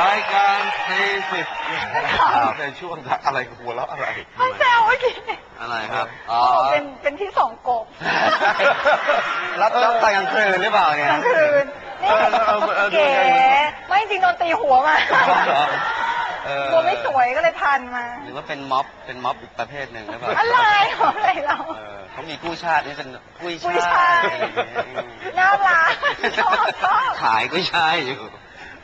รายการเทสิบในช่วงอะไรหัวเราะอะไร เขาแซวเมื่อกี้อะไรครับอ๋อเป็นเป็นที่สองกบรับรับตอนกลางคืนหรือเปล่าเนี่ยกลางคืนนี่เออเออเออเก๋ไม่จริงโดนตีหัวมาเออตัวไม่สวยก็เลยพันมา หรือว่าเป็นม็อบเป็นม็อบอีกประเภทหนึ่งหรือเปล่าอะไรของอะไรเราเออเขามีกู้ชาตินี่เป็นกุ้ยกุ้ยชาช่ายติอะไรอย่างเงี้ยอืมน่ารักชอบชอบขายกุ้ยช่ายอยู่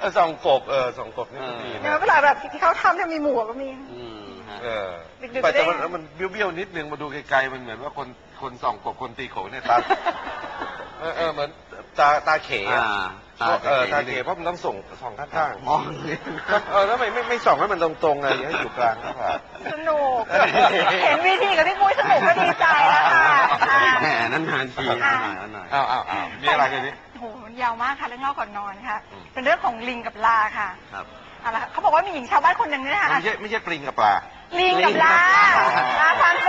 เออส่องกบเออส่องกบนี่ก็ดีเดี๋ยวนะเวลาแบบที่เขาทำจะมีหมวกก็มี อืมฮะ เออดึกๆแต่แต่ได้มันมันเบี้ยวๆนิดนึงมาดูไกลๆมันเหมือนว่าคนคนส่องกบคนตีโขนเนี่ยตาเออเออเหมือนตาตาเขอ่าอะตาเออตาเขเขเพราะมันต้องส่งส่องข้างๆมองเออแล้วทำไมไม่ไม่ส่องให้มันตรงๆไงให้อยู่กลางหน้าผาก สนุก เห็นวีทีกับพี่ปุ้ยสนุกก็ดีใจแล้วค่ะอะแหมนั่นนานทีอะนั่นหน่อยนั่นหน่อย อ้าวอ้าวอ้าวมีอะไรกันนี้โอ้โหมัน ยาวมากค่ะเรื่องเล่าก่อนนอนค่ะ อืม เป็นเรื่องของลิงกับลาค่ะครับเอาละค่ะเขาบอกว่ามีหญิงชาวบ้านคนหนึ่งเนี่ยนะคะไม่ใช่ไม่ใช่ปลิงกับปลา ลิงกับลาลิงกับปลาลาทางฝ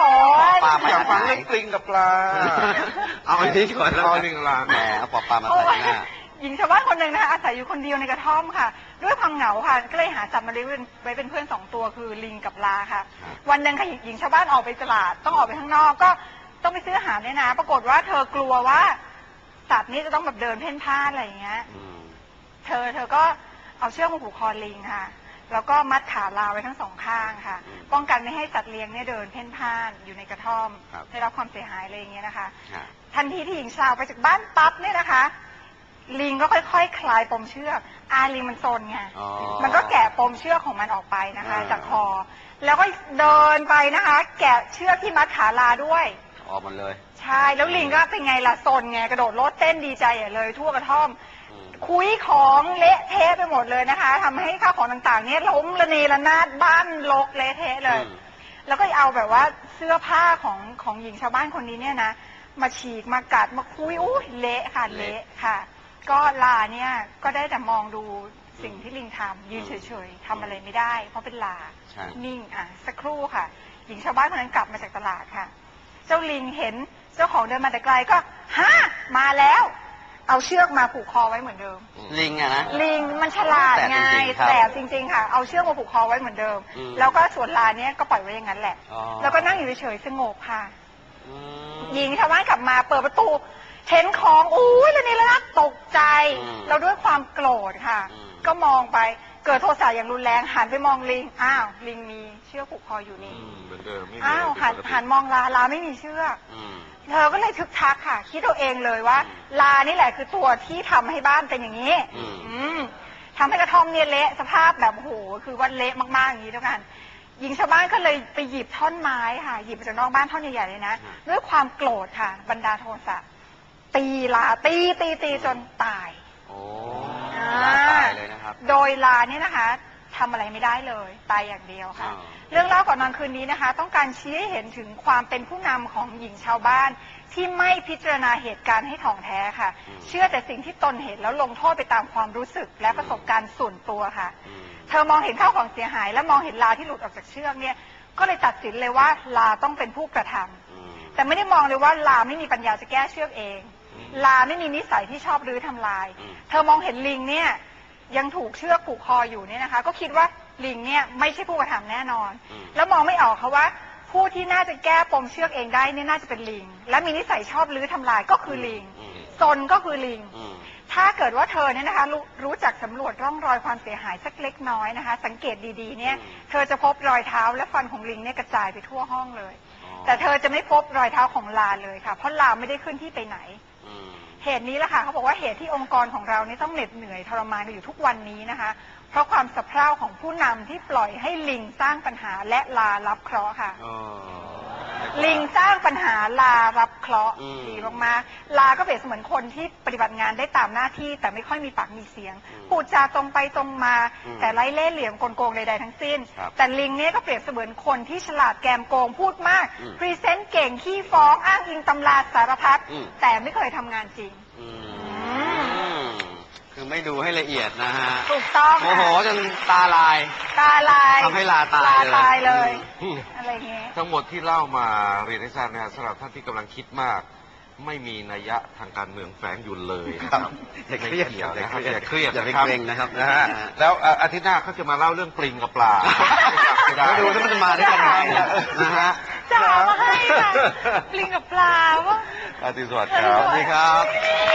น ปลาอยากฟังเรื่องปลิงกับปลาเอาอันนี้ก่อนแล้วเอาลิงกับลาแหมเอาปลาปลามาเพราะใส่ว่าหน้า หญิงชาวบ้านคนหนึ่งนะคะอาศัยอยู่คนเดียวในกระท่อมค่ะ ด้วยความเหงาค่ะก็เลยหาสัตว์มาเลี้ยงไว้เป็นเพื่อนสองตัวคือลิงกับลาค่ะครับวันหนึ่งค่ะหญิงชาวบ้านออกไปตลาดต้องออกไปข้างนอกก็ต้องไปซื้ออาหารเนี่ยนะ ปรากฏว่าเธอกลัวว่า สัตว์นี้จะต้องแบบเดินเพ่นพ่านอะไรอย่างเงี้ย อืมเธอเธอก็เอาเชือกมาผูกคอลิงค่ะ แล้วก็มัดขาลาไว้ทั้งสองข้างค่ะอืมป้องกันไม่ให้สัตว์เลี้ยงเนี่ยเดินเพ่นพ่านอยู่ในกระท่อมครับ ได้รับความเสียหายอะไรอย่างเงี้ยนะคะครับทันทีที่หญิงสาวไปจากบ้านปั๊บเนี่ยนะคะ ลิงก็ค่อยๆคคลายปมเชือกอาลิงมันซนไง อ๋อ มันก็แกะปมเชือกของมันออกไปนะคะ อ่า จากคอ แล้วก็เดินไปนะคะ แกะเชือกที่มัดขาลาด้วย ออกหมดเลย ใช่แล้วลิงก็เป็นไงล่ะซนไงกระโดดโลดเต้นดีใจใหญ่เลย ทั่วกระท่อม อืม คุยของเละเทะไปหมดเลยนะคะทำให้ข้าวของต่างๆ เนี่ยล้มระเนระนาดบ้านรกเละเทะเลย อืม แล้วก็เอาแบบว่าเสื้อผ้าของของหญิงชาวบ้านคนนี้เนี่ยนะ มาฉีกมากัดมาคุยอุ้ยเละค่ะเละค่ะ ก็ลาเนี่ยก็ได้แต่มองดูสิ่งที่ลิงทำยืนเฉยๆทำอะไรไม่ได้ เพราะเป็นลาใช่ นิ่งอะสักครู่ค่ะ หญิงชาวบ้านคนนั้นกลับมาจากตลาดค่ะเจ้าลิงเห็นเจ้าของเดินมาแต่ไกลก็ฮะมาแล้ว เอาเชือกมาผูกคอไว้เหมือนเดิม ลิงอะนะ ลิงมันฉลาดไงแสบจริงๆครับแต่จริง ๆ ค่ะ เอาเชือกมาผูกคอไว้เหมือนเดิม อืม แล้วก็ส่วนลาเนี้ยก็ปล่อยไว้อย่างนั้นแหละ อ๋อแล้วก็นั่งอยู่เฉยๆสงบค่ะ อืม หญิงชาวบ้านกลับมาเปิดประตู เห็นของอุ้ยแล้วนี่แล้วนะตกใจ อืมแล้วด้วยความโกรธค่ะ อืม ก็มองไป เกิดโทสะอย่างรุนแรงหันไปมองลิง อ้าว ลิงมีเชือกผูกคออยู่นี่อืมเหมือนเดิมไม่มีอ้าวอะไรหันผิดปกติหันมองลาลาไม่มีเชือก อืม เธอก็เลยทึกทักค่ะ คิดเอาเองเลยว่าอืมลานี่แหละคือตัวที่ทำให้บ้านเป็นอย่างนี้ อืม อืมทำให้กระท่อมเนี่ยเละสภาพแบบโอ้โหคือว่าเละมากๆอย่างนี้แล้วกัน หญิงชาวบ้านก็เลยไปหยิบท่อนไม้ค่ะ หยิบมาจากนอกบ้านท่อนใหญ่ๆเลยนะ ด้วยความโกรธค่ะบรรดาโทสะตีลาตีตีตีจนตาย โอ้อ่า ลาตายเลยนะครับ โดยลาเนี่ยนะคะทำอะไรไม่ได้เลย ตายอย่างเดียวค่ะอ่าเรื่องเล่าก่อนนอนคืนนี้นะคะ ต้องการชี้ให้เห็นถึงความเป็นผู้นำของหญิงชาวบ้าน ที่ไม่พิจารณาเหตุการณ์ให้ถ่องแท้ค่ะเชื่อแต่สิ่งที่ตนเห็นแล้วลงโทษไปตามความรู้สึกและประสบการณ์ส่วนตัวค่ะ อืม เธอมองเห็นข้าวของเสียหาย และมองเห็นลาที่หลุดออกจากเชือกเนี่ย ก็เลยตัดสินเลยว่าลาต้องเป็นผู้กระทำ อืม แต่ไม่ได้มองเลยว่าลาไม่มีปัญญาจะแก้เชือกเอง ลาไม่มีนิสัยที่ชอบรื้อทำลาย อืม เธอมองเห็นลิงเนี่ยยังถูกเชือกผูกคออยู่เนี่ยนะคะ ก็คิดว่าลิงเนี่ยไม่ใช่ผู้กระทำแน่นอน อืม แล้วมองไม่ออกค่ะว่า ผู้ที่น่าจะแก้ปมเชือกเองได้เนี่ยน่าจะเป็นลิง และมีนิสัยชอบรื้อทำลายก็คือลิงอืม ซนก็คือลิง อืม ถ้าเกิดว่าเธอเนี่ยนะคะรู้รู้จักสำรวจร่องรอยความเสียหายสักเล็กน้อยนะคะ สังเกตดีๆเนี่ย อืม เธอจะพบรอยเท้าและฟันของลิงเนี่ยกระจายไปทั่วห้องเลย อ๋อแต่เธอจะไม่พบรอยเท้าของลาเลยค่ะ เพราะลาไม่ได้ขึ้นที่ไปไหนอืม เหตุนี้แหละค่ะเขาบอกว่าเหตุที่องค์กรของเรานี่ต้องเหน็ดเหนื่อยทรมานกันอยู่ทุกวันนี้นะคะ เพราะความสะเพร่าของผู้นำที่ปล่อยให้ลิงสร้างปัญหาและลารับเคราะห์ค่ะ อ๋อ ลิงสร้างปัญหาลารับเคราะห์อืมดีมากๆลาก็เปรียบเสมือนคนที่ปฏิบัติงานได้ตามหน้าที่ แต่ไม่ค่อยมีปากมีเสียง อืมพูดจาตรงไปตรงมา อืมแต่ไร้เล่ห์เหลี่ยมกลโกงใดๆทั้งสิ้น ครับแต่ลิงเนี่ยก็เปรียบเสมือนคนที่ฉลาดแกมโกงพูดมากอืมพรีเซนต์เก่งขี้ฟ้องอ้างอิงตำราสารพัดอืม แต่ไม่เคยทำงานจริง อืมคือ ไม่ดูให้ละเอียดนะฮะถูกต้องโมโหจนตาลาย ตาลายทำให้ลาตายลาเลยตายเลยอืมอะไรเงี้ย ทั้งหมดที่เล่ามาเรียนให้ทราบนะฮะสำหรับท่านที่กำลังคิดมาก ไม่มีนัยยะทางการเมืองแฝงอยู่เลยนะครับอย่าเครียดไม่กี่วนะครับอย่าอย่าเคเครีรียยดดอย่าไปนะครับเกรงนะครับนะฮะนะฮะแล้วเอ่ออาทิตย์หน้าเขาจะมาเล่าเรื่องปลิงกับปลาไม่ได้ไม่ดูถ้ามันจะมาด้วยกันไหมเนี่ยนะฮะจะเอามาให้ค่ะปลิงกับปลาว่าอาทิตย์สวัสดิ์ครับสวัสดีครับบ